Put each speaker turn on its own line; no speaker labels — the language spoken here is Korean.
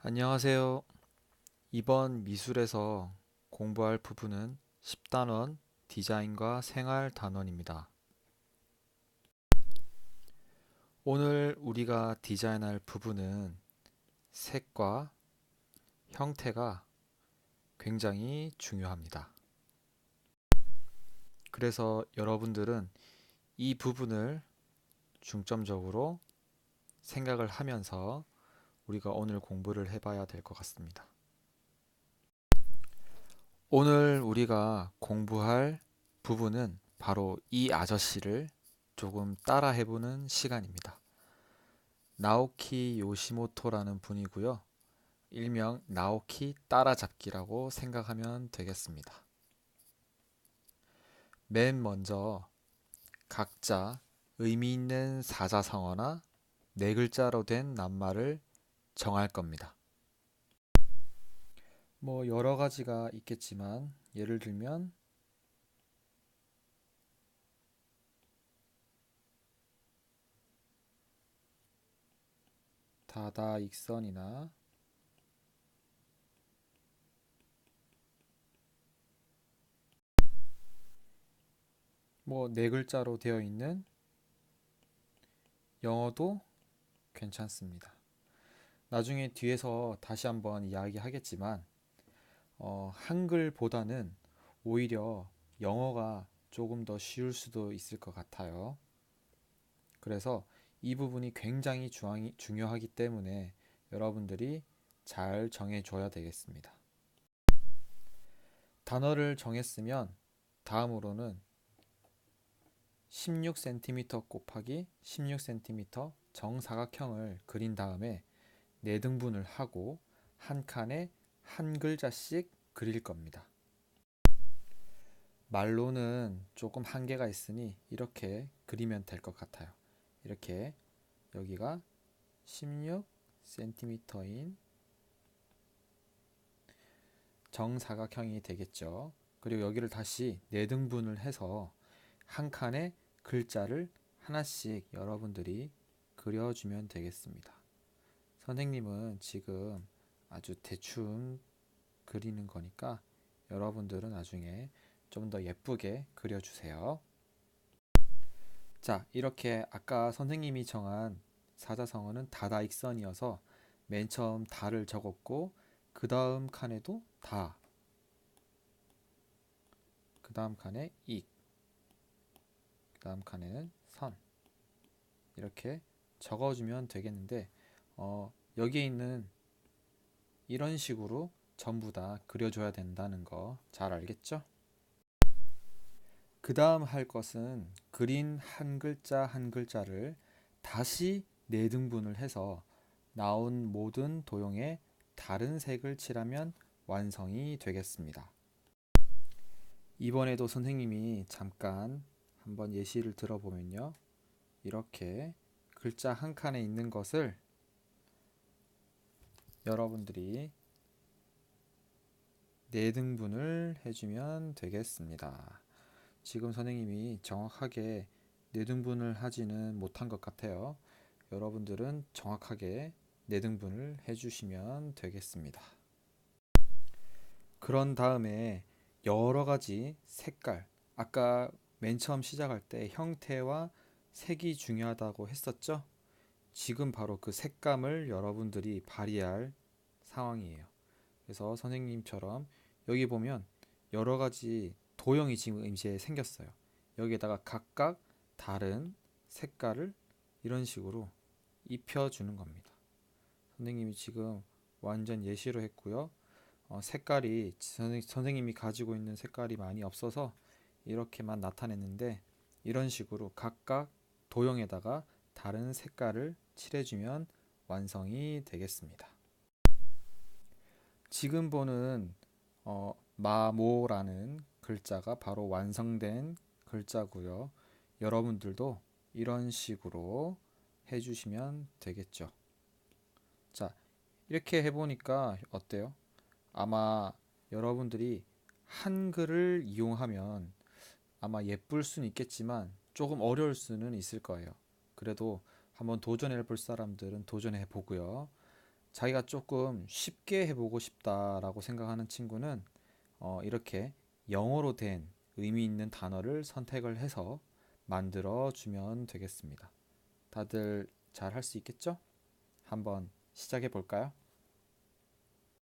안녕하세요. 이번 미술에서 공부할 부분은 10단원 디자인과 생활 단원입니다. 오늘 우리가 디자인할 부분은 색과 형태가 굉장히 중요합니다. 그래서 여러분들은 이 부분을 중점적으로 생각을 하면서 우리가 오늘 공부를 해봐야 될 것 같습니다. 오늘 우리가 공부할 부분은 바로 이 아저씨를 조금 따라 해보는 시간입니다. 나오키 요시모토라는 분이고요. 일명 나오키 따라잡기라고 생각하면 되겠습니다. 맨 먼저 각자 의미 있는 사자성어나 네 글자로 된 낱말을 정할 겁니다. 뭐 여러 가지가 있겠지만 예를 들면 다다익선이나 뭐 네 글자로 되어 있는 영어도 괜찮습니다. 나중에 뒤에서 다시 한번 이야기하겠지만 어, 한글보다는 오히려 영어가 조금 더 쉬울 수도 있을 것 같아요. 그래서 이 부분이 굉장히 중앙이, 중요하기 때문에 여러분들이 잘 정해줘야 되겠습니다. 단어를 정했으면 다음으로는 16cm 곱하기 16cm 정사각형을 그린 다음에 네 등분을 하고 한 칸에 한 글자씩 그릴 겁니다. 말로는 조금 한계가 있으니 이렇게 그리면 될 것 같아요. 이렇게 여기가 16cm인 정사각형이 되겠죠. 그리고 여기를 다시 네 등분을 해서 한 칸에 글자를 하나씩 여러분들이 그려주면 되겠습니다. 선생님은 지금 아주 대충 그리는 거니까 여러분들은 나중에 좀 더 예쁘게 그려주세요. 자, 이렇게 아까 선생님이 정한 사자성어는 다다익선이어서 맨 처음 다를 적었고 그 다음 칸에도 다, 그 다음 칸에 익, 그 다음 칸에는 선. 이렇게 적어주면 되겠는데 어, 여기에 있는 이런 식으로 전부 다 그려줘야 된다는 거 잘 알겠죠? 그 다음 할 것은 그린 한 글자 한 글자를 다시 네 등분을 해서 나온 모든 도형에 다른 색을 칠하면 완성이 되겠습니다. 이번에도 선생님이 잠깐 한번 예시를 들어보면요. 이렇게 글자 한 칸에 있는 것을 여러분들이 네 등분을 해주면 되겠습니다. 지금 선생님이 정확하게 네 등분을 하지는 못한 것 같아요. 여러분들은 정확하게 네 등분을 해주시면 되겠습니다. 그런 다음에 여러 가지 색깔, 아까 맨 처음 시작할 때 형태와 색이 중요하다고 했었죠? 지금 바로 그 색감을 여러분들이 발휘할 상황이에요. 그래서 선생님처럼 여기 보면 여러 가지 도형이 지금 이제 생겼어요. 여기에다가 각각 다른 색깔을 이런 식으로 입혀주는 겁니다. 선생님이 지금 완전 예시로 했고요. 어, 색깔이 선생님이 가지고 있는 색깔이 많이 없어서 이렇게만 나타냈는데 이런 식으로 각각 도형에다가 다른 색깔을 칠해주면 완성이 되겠습니다. 지금 보는 어, 마모라는 글자가 바로 완성된 글자고요. 여러분들도 이런 식으로 해주시면 되겠죠. 자, 이렇게 해보니까 어때요? 아마 여러분들이 한글을 이용하면 아마 예쁠 수는 있겠지만 조금 어려울 수는 있을 거예요. 그래도 한번 도전해 볼 사람들은 도전해 보고요. 자기가 조금 쉽게 해보고 싶다라고 생각하는 친구는 어, 이렇게 영어로 된 의미 있는 단어를 선택을 해서 만들어 주면 되겠습니다. 다들 잘 할 수 있겠죠? 한번 시작해 볼까요?